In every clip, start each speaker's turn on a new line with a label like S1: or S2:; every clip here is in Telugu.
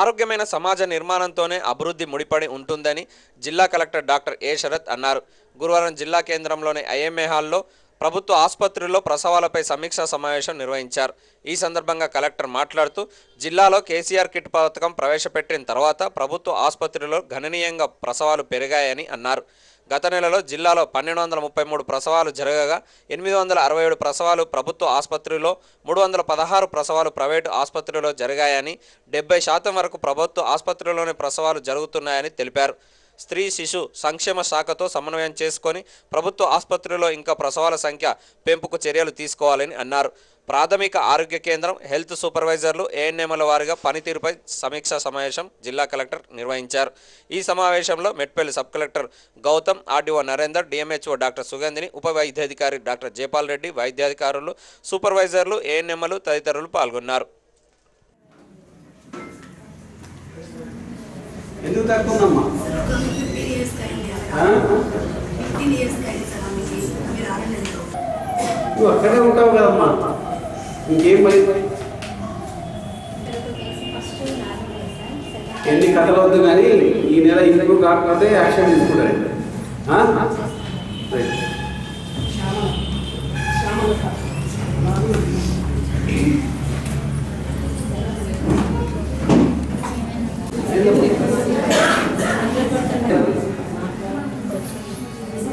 S1: ఆరోగ్యమైన సమాజ నిర్మాణంతోనే అభివృద్ధి ముడిపడి ఉంటుందని జిల్లా కలెక్టర్ డాక్టర్ ఏ శరత్ అన్నారు. గురువారం జిల్లా కేంద్రంలోని ఐఎంఏ హాల్లో ప్రభుత్వ ఆసుపత్రుల్లో ప్రసవాలపై సమీక్షా సమావేశం నిర్వహించారు. ఈ సందర్భంగా కలెక్టర్ మాట్లాడుతూ జిల్లాలో కేసీఆర్ కిట్ పథకం ప్రవేశపెట్టిన తర్వాత ప్రభుత్వ ఆసుపత్రుల్లో గణనీయంగా ప్రసవాలు పెరిగాయని అన్నారు. గత నెలలో జిల్లాలో పన్నెండు వందల ముప్పై మూడు ప్రసవాలు జరగగా ఎనిమిది వందల అరవై ఏడు ప్రసవాలు ప్రభుత్వ ఆసుపత్రిలో మూడు వందల పదహారు ప్రసవాలు ప్రైవేటు ఆసుపత్రిలో జరిగాయని డెబ్బై శాతం వరకు ప్రభుత్వ ఆసుపత్రిలోనే ప్రసవాలు జరుగుతున్నాయని తెలిపారు. స్త్రీ శిశు సంక్షేమ శాఖతో సమన్వయం చేసుకొని ప్రభుత్వ ఆసుపత్రిలో ఇంకా ప్రసవాల సంఖ్య పెంపుకు చర్యలు తీసుకోవాలని అన్నారు. ప్రాథమిక ఆరోగ్య కేంద్రం హెల్త్ సూపర్వైజర్లు ఏఎన్ఎంల వారిగా పనితీరుపై సమీక్షా సమావేశం జిల్లా కలెక్టర్ నిర్వహించారు. ఈ సమావేశంలో Metpally sub collector Gautam RDO Narender DMHO doctor Sugandhini ఉప వైద్యాధికారి డాక్టర్ జయపాల్ రెడ్డి వైద్యాధికారులు సూపర్వైజర్లు ఏఎన్ఎంలు తదితరులు పాల్గొన్నారు.
S2: ఎందుకు తక్కువ ఉందమ్మా నువ్వు అక్కడే ఉంటావు కదమ్మా. ఇంకేం పని ఎన్ని కథలు వద్దు కానీ ఈ నెల ఇంప్రూవ్ కాకపోతే యాక్షన్ తీసుకుంటారండి ఆ? రైట్.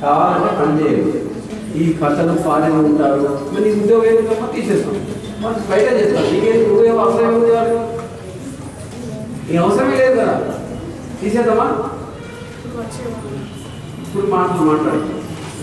S2: కావాలంటే పనిచేయరు ఈ కథలు పాడే ఉంటారు. మరి నీ ఉద్యోగం ఏంటమ్మా తీసేస్తాం మరి బయట చేస్తాం నీకే ఉదయం అవసరం ఉంది వాడు నీ అవసరమే లేదు కదా. తీసేద్దామా? ఇప్పుడు మాటలు మాట్లాడు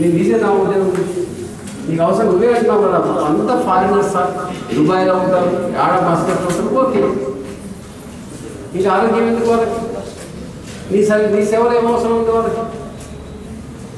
S2: నేను తీసేద్దాం ఉద్యోగం? నీకు అవసరం నువ్వే అంటున్నావు కదా. అంతా ఫారినర్స్ సార్. దుబాయ్లో ఉంటారు. ఆడ మస్కట్లో ఉంటారు ఓకే. నీకు ఆరోగ్యం ఎందుకు వాళ్ళకి? నీ సరే నీ సేవలు ఏమవసరం ఉంది వాళ్ళకి?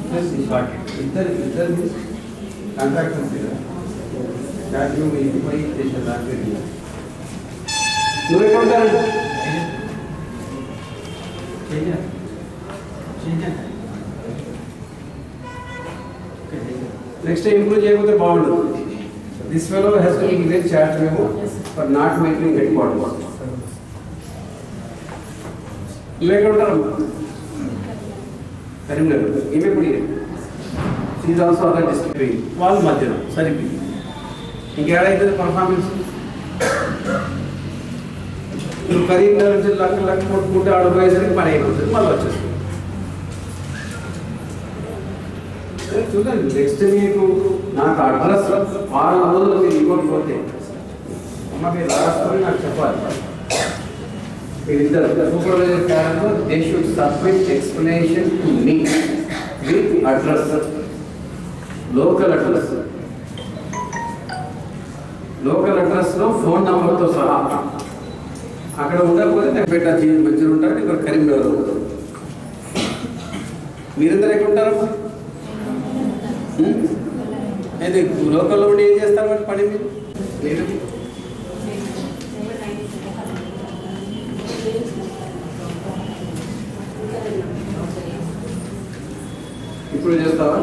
S2: తీసేసి ఇద్దరు ఇద్దరు కాంట్రాక్ట్ ఉంది కదా దాంట్లో నువ్వు ఇంటిపై చేసిన దాంట్లో నువ్వు ఎక్కడుంటారు నెక్స్ట్ ఇంప్రూవ్ చేయకపోతే బాగుండదు this fellow has to given charge మేము for not maintaining headquarters నువ్వు ఎక్కడుంటారు కరీంనగర్. ఈమె కూడా ఈజ్ ఆల్సో అదర్ డిస్ట్రిక్ట్ వాళ్ళ మధ్యలో సరిపోయింది ఇంకేడైతుంది పర్ఫార్మెన్స్ నువ్వు కరీంనగర్ నుంచి లక్ష లక్ష కొట్టుకుంటే ఆడ పోయేసరికి పని అయిపోతుంది మళ్ళీ వచ్చేస్తుంది. చూడండి నెక్స్ట్ మీకు నాకు అడ్రస్ వారం రోజులు మీరు ఇవ్వకపోతే అమ్మ మీరు రాసుకొని నాకు చెప్పాలి. మీరిద్దరు సూపర్వైజర్ క్యాడర్లో they should submit explanation to me with address local address local అడ్రస్లో ఫోన్ నంబర్తో సహా. అక్కడ ఉండకపోతే నేను పెట్టా మంచిగా ఉంటారు ఇక్కడ కరీంనగర్ ఉంటారు మీరందరూ ఎక్కడ ఉంటారు? అయితే లోకల్లో ఉండి ఏం చేస్తారు మరి పని మీరు? ఇప్పుడు చేస్తావా?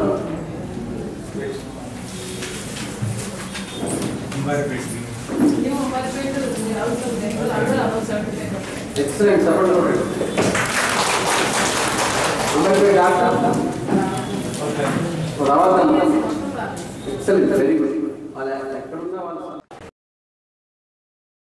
S2: ఎక్సలెంట్ డాక్టర్ రావద్దా? ఎక్సలెంట్ వెరీ గుడ్ వాళ్ళ ఎక్కడున్నా వాళ్ళు